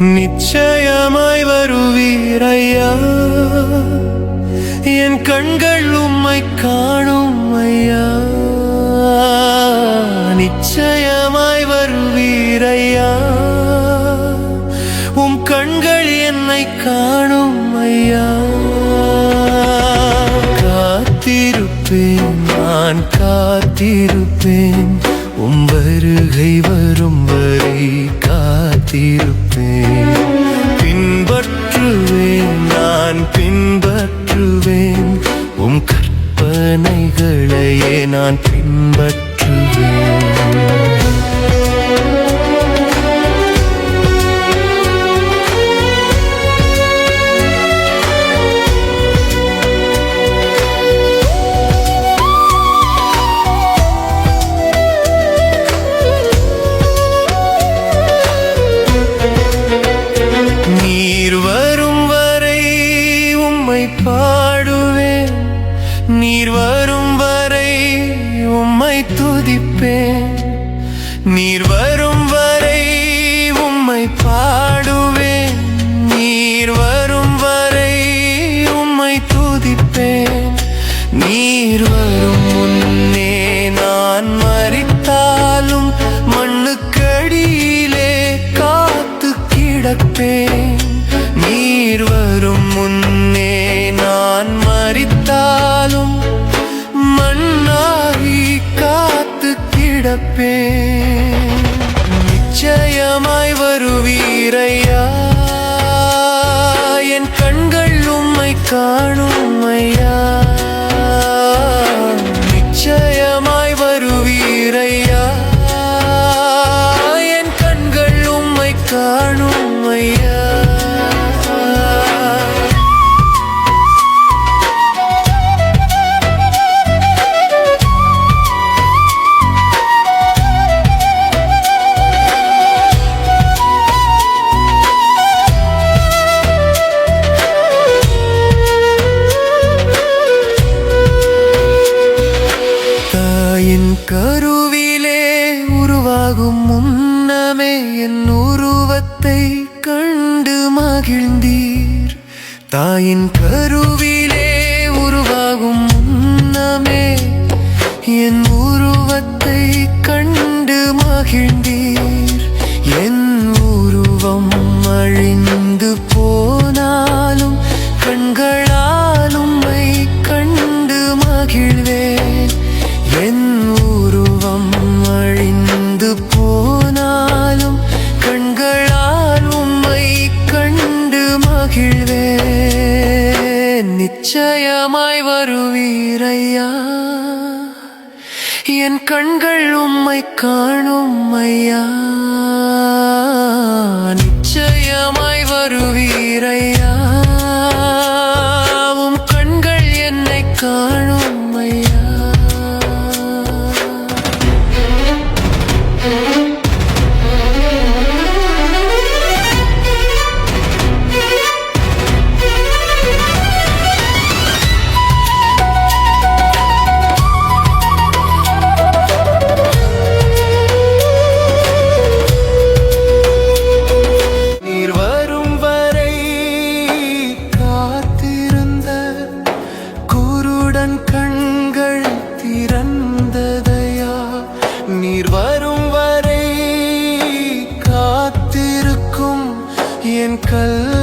நிச்சயமாய் வருவீரையா என் கண்கள் உம்மை காணும் ஐயா நிச்சயமாய் வருவீரையா உம் கண்கள் என்னை காணும் ஐயா காத்திருப்பேன் நான் காத்திருப்பேன். உம் வருகை வரும் வரை காத்திருப்பேன். தருவீரையா? என் கண்கள் உம்மை காணும் ஐயா நிச்சய கருவிலே உருவாகும் முன்னமே என் உருவத்தை கண்டு மகிழ்ந்தீர். தாயின் கருவிலே உருவாகும் முன்னமே என் உருவத்தை கண்டு மகிழ்ந்தீர். என் உருவம் அழிந்த என் கண்கள் உம்மை காணும் ஐயா. நிச்சயமாய் வருவீரையா உடன் கண்கள் திறந்ததையா? நீர் வரும் வரை காத்திருக்கும் என் கல்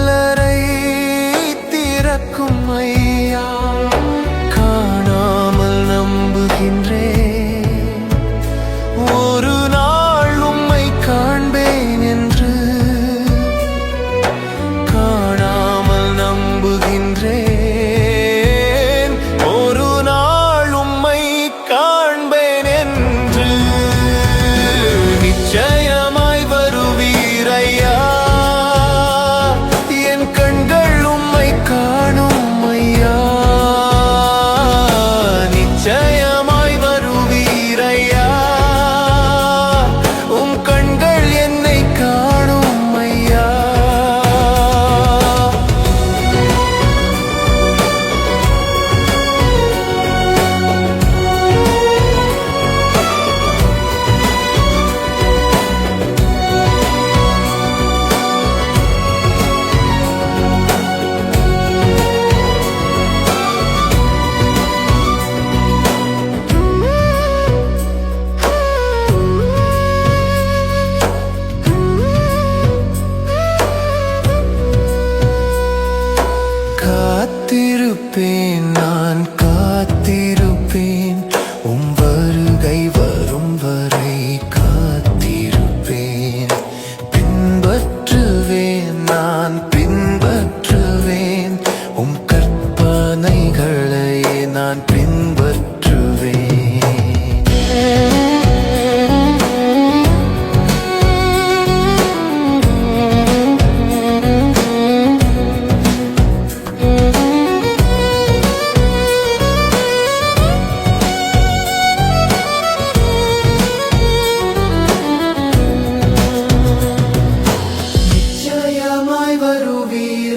been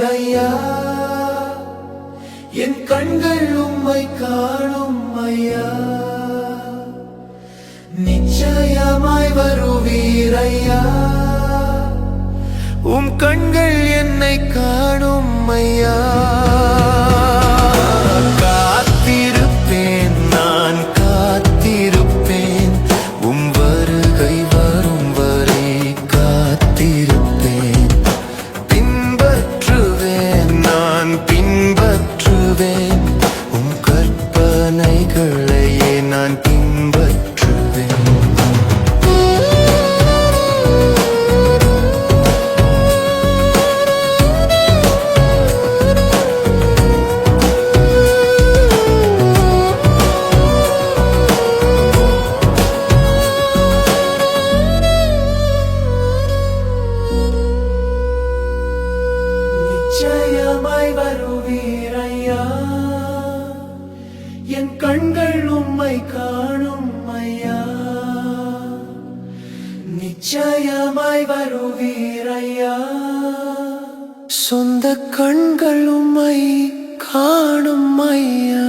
ஐயா என் கண்கள் உம்மை காணும் ஐயா. நிச்சயமாய் வருவீரையா உம் கண்கள் என்னை காணும் ஐயா. வருவீரையா? சொந்த கண்கள் உம்மை காணும் ஐயா